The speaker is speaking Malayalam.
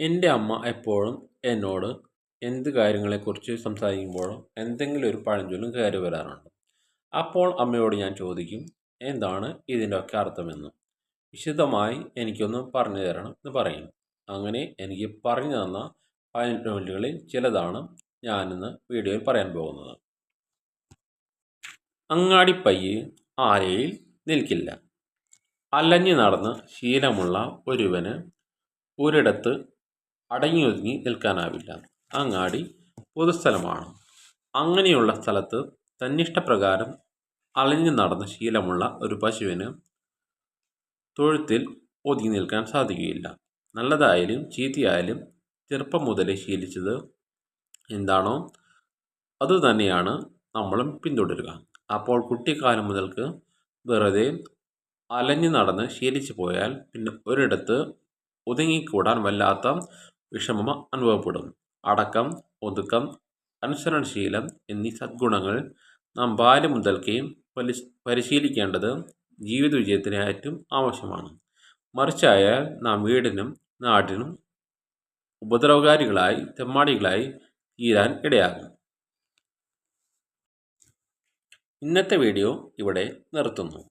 എന്റെ അമ്മ എപ്പോഴും എന്നോട് എന്ത് കാര്യങ്ങളെക്കുറിച്ച് സംസാരിക്കുമ്പോഴും എന്തെങ്കിലും ഒരു പഴഞ്ചൊല്ലും കയറി വരാറുണ്ട്. അപ്പോൾ അമ്മയോട് ഞാൻ ചോദിക്കും എന്താണ് ഇതിന്റെയൊക്കെ അർത്ഥമെന്ന്? വിശദമായി എനിക്കൊന്ന് പറഞ്ഞു തരണം എന്ന് പറയും. അങ്ങനെ എനിക്ക് പറഞ്ഞു തന്ന പഴഞ്ചൊല്ലുകളിൽ ചിലതാണ് ഞാനിന്ന് വീഡിയോയിൽ പറയാൻ പോകുന്നത്. അങ്ങാടിപ്പയ്യ് ആരയിൽ നിൽക്കില്ല. അലഞ്ഞു നടന്ന് ശീലമുള്ള ഒരുവന് ഒരിടത്ത് അടങ്ങിയൊതുങ്ങി നിൽക്കാനാവില്ല. അങ്ങാടി പൊതുസ്ഥലമാണ്. അങ്ങനെയുള്ള സ്ഥലത്ത് തന്നിഷ്ടപ്രകാരം അലഞ്ഞു നടന്ന ശീലമുള്ള ഒരു പശുവിന് തൊഴുത്തിൽ ഒതുങ്ങി നിൽക്കാൻ സാധിക്കുകയില്ല. നല്ലതായാലും ചീത്തയായാലും ചെറുപ്പം മുതലേ ശീലിച്ചത് എന്താണോ അതുതന്നെയാണ് നമ്മളും പിന്തുടരുക. അപ്പോൾ കുട്ടിക്കാലം മുതൽക്ക് വെറുതെ അലഞ്ഞു നടന്ന് ശീലിച്ചു പോയാൽ പിന്നെ ഒരിടത്ത് ഒതുങ്ങിക്കൂടാൻ വല്ലാത്ത വിഷമം അനുഭവപ്പെടും അടക്കം ഒതുക്കം അനുസരണശീലം എന്നീ സദ്ഗുണങ്ങൾ നാം ബാല്യം മുതൽക്കേ പരിശീലിക്കേണ്ടത് ജീവിത വിജയത്തിന് ഏറ്റവും ആവശ്യമാണ്. മറിച്ചായാൽ നാം വീടിനും നാടിനും ഉപദ്രവകാരികളായി തെമ്മാടികളായി തീരാൻ ഇടയാകും. ഇന്നത്തെ വീഡിയോ ഇവിടെ നിർത്തുന്നു.